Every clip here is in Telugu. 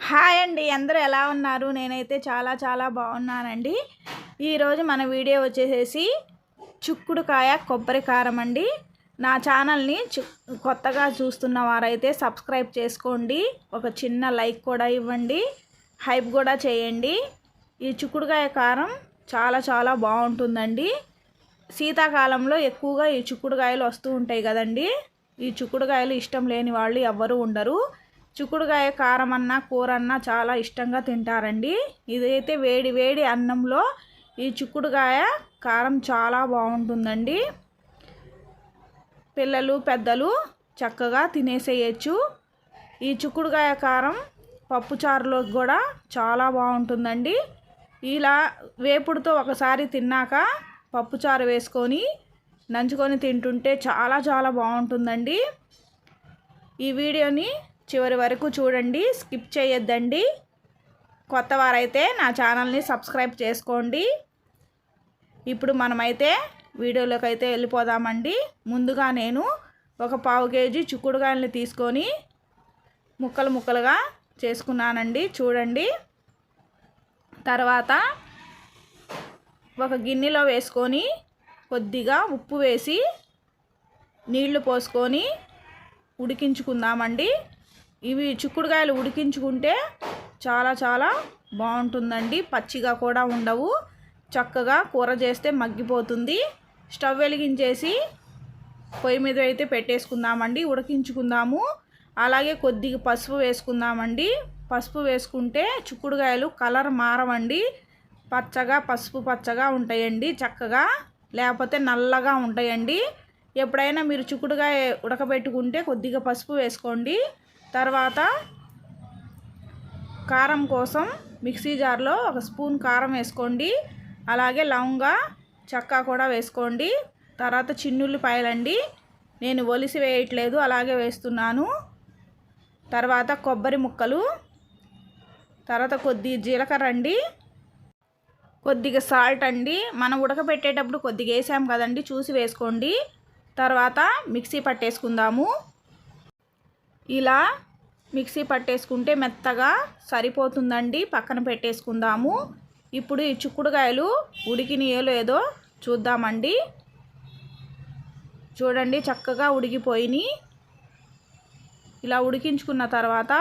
హాయ్ అండి అందరూ ఎలా ఉన్నారు? నేనైతే చాలా చాలా బాగున్నానండి. ఈరోజు మన వీడియో వచ్చేసేసి చిక్కుడుకాయ కొబ్బరి కారం అండి. నా ఛానల్ని చు కొత్తగా చూస్తున్న వారైతే సబ్స్క్రైబ్ చేసుకోండి. ఒక చిన్న లైక్ కూడా ఇవ్వండి. హైప్ కూడా చేయండి. ఈ చిక్కుడుకాయ కారం చాలా చాలా బాగుంటుందండి. శీతాకాలంలో ఎక్కువగా ఈ చిక్కుడుకాయలు వస్తూ ఉంటాయి కదండి. ఈ చిక్కుడుకాయలు ఇష్టం లేని వాళ్ళు ఎవ్వరూ ఉండరు. చిక్కుడుకాయ కారం అన్న కూర అన్న చాలా ఇష్టంగా తింటారండి. ఇదైతే వేడి వేడి అన్నంలో ఈ చిక్కుడుకాయ కారం చాలా బాగుంటుందండి. పిల్లలు పెద్దలు చక్కగా తినేసేయచ్చు. ఈ చిక్కుడుకాయ కారం పప్పుచారులోకి కూడా చాలా బాగుంటుందండి. ఇలా వేపుడుతో ఒకసారి తిన్నాక పప్పుచారు వేసుకొని నంచుకొని తింటుంటే చాలా చాలా బాగుంటుందండి. ఈ వీడియోని చివరి వరకు చూడండి స్కిప్ చేయొద్దండి. కొత్త వారైతే నా ఛానల్ని సబ్స్క్రైబ్ చేసుకోండి. ఇప్పుడు మనమైతే వీడియోలోకి అయితే వెళ్ళిపోదామండి. ముందుగా నేను ఒక పావు కేజీ చుక్కుడుకాయలని తీసుకొని ముక్కలు ముక్కలుగా చేసుకున్నానండి. చూడండి. తర్వాత ఒక గిన్నెలో వేసుకొని కొద్దిగా ఉప్పు వేసి నీళ్ళు పోసుకొని ఉడికించుకుందామండి. ఇవి చిక్కుడుకాయలు ఉడికించుకుంటే చాలా చాలా బాగుంటుందండి. పచ్చిగా కూడా ఉండవు. చక్కగా కూర చేస్తే మగ్గిపోతుంది. స్టవ్ వెలిగించేసి పొయ్యి మీద అయితే పెట్టేసుకుందామండి. ఉడికించుకుందాము. అలాగే కొద్దిగా పసుపు వేసుకుందామండి. పసుపు వేసుకుంటే చిక్కుడుకాయలు కలర్ మారవండి. పచ్చగా పసుపు పచ్చగా ఉంటాయండి చక్కగా. లేకపోతే నల్లగా ఉంటాయండి. ఎప్పుడైనా మీరు చిక్కుడుకాయ ఉడకబెట్టుకుంటే కొద్దిగా పసుపు వేసుకోండి. తర్వాత కారం కోసం మిక్సీ జార్లో ఒక స్పూన్ కారం వేసుకోండి. అలాగే లవంగా చెక్క కూడా వేసుకోండి. తర్వాత చిన్నుల్లిపాయలండి. నేను ఒలిసి వేయట్లేదు అలాగే వేస్తున్నాను. తర్వాత కొబ్బరి ముక్కలు. తర్వాత కొద్ది జీలకర్ర అండి కొద్దిగా సాల్ట్ అండి. మనం ఉడకబెట్టేటప్పుడు కొద్దిగా వేసాం కదండి చూసి వేసుకోండి. తర్వాత మిక్సీ పట్టేసుకుందాము. ఇలా మిక్సీ పట్టేసుకుంటే మెత్తగా సరిపోతుందండి. పక్కన పెట్టేసుకుందాము. ఇప్పుడు ఈ చిక్కుడుకాయలు ఉడికినాయో లేదో చూద్దామండి. చూడండి చక్కగా ఉడికిపోయినాయి ఇలా ఉడికించుకున్న తర్వాత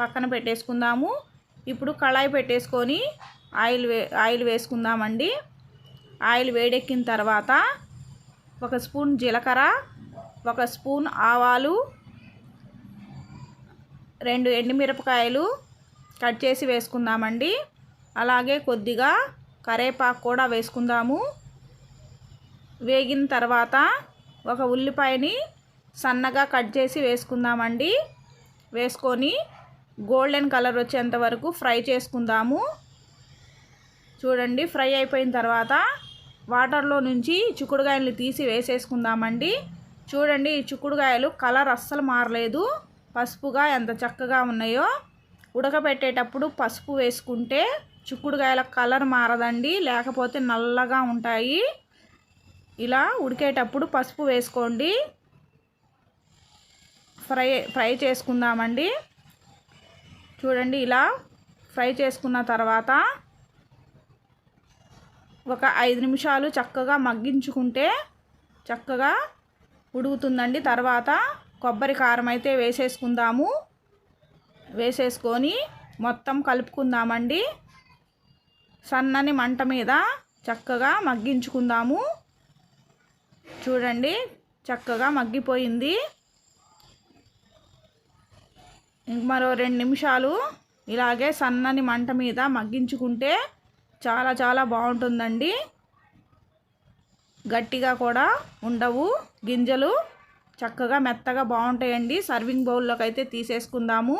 పక్కన పెట్టేసుకుందాము. ఇప్పుడు కళాయి పెట్టేసుకొని ఆయిల్ వే ఆయిల్ వేసుకుందామండి. ఆయిల్ వేడెక్కిన తర్వాత ఒక స్పూన్ జీలకర్ర ఒక స్పూన్ ఆవాలు రెండు ఎండుమిరపకాయలు కట్ చేసి వేసుకుందామండి. అలాగే కొద్దిగా కరేపాకు కూడా వేసుకుందాము. వేగిన తర్వాత ఒక ఉల్లిపాయని సన్నగా కట్ చేసి వేసుకుందామండి. వేసుకొని గోల్డెన్ కలర్ వచ్చేంత వరకు ఫ్రై చేసుకుందాము. చూడండి ఫ్రై అయిపోయిన తర్వాత వాటర్లో నుంచి చిక్కుడుగాయలు తీసి వేసేసుకుందామండి. చూడండి ఈ చిక్కుడుకాయలు కలర్ అస్సలు మారలేదు. పసుపుగా ఎంత చక్కగా ఉన్నాయో ఉడకబెట్టేటప్పుడు పసుపు వేసుకుంటే చిక్కుడుకాయల కలర్ మారదండి. లేకపోతే నల్లగా ఉంటాయి. ఇలా ఉడికేటప్పుడు పసుపు వేసుకోండి. ఫ్రై ఫ్రై చేసుకుందామండి. చూడండి ఇలా ఫ్రై చేసుకున్న తర్వాత ఒక ఐదు నిమిషాలు చక్కగా మగ్గించుకుంటే చక్కగా ఉడుకుతుందండి. తర్వాత కొబ్బరి కారం అయితే వేసేసుకుందాము. వేసేసుకొని మొత్తం కలుపుకుందామండి. సన్నని మంట మీద చక్కగా మగ్గించుకుందాము. చూడండి చక్కగా మగ్గిపోయింది. మరో రెండు నిమిషాలు ఇలాగే సన్నని మంట మీద మగ్గించుకుంటే చాలా చాలా బాగుంటుందండి. గట్టిగా కూడా ఉండవు గింజలు. చక్కగా మెత్తగా బాగుంటాయండి. సర్వింగ్ బౌల్లోకి అయితే తీసేసుకుందాము.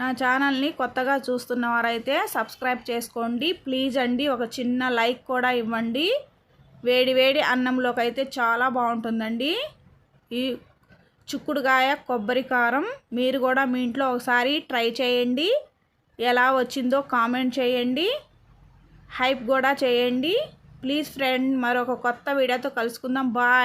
నా ఛానల్ని కొత్తగా చూస్తున్న వారైతే సబ్స్క్రైబ్ చేసుకోండి. ప్లీజ్ అండి ఒక చిన్న లైక్ కూడా ఇవ్వండి. వేడి వేడి అన్నంలోకి అయితే చాలా బాగుంటుందండి. ఈ చిక్కుడుగాయ కొబ్బరి కారం మీరు కూడా మీ ఇంట్లో ఒకసారి ట్రై చేయండి. ఎలా వచ్చిందో కామెంట్ చేయండి. హైప్ కూడా చేయండి. ప్లీజ్ ఫ్రెండ్ మరొక కొత్త వీడియోతో కలుసుకుందాం. బాయ్.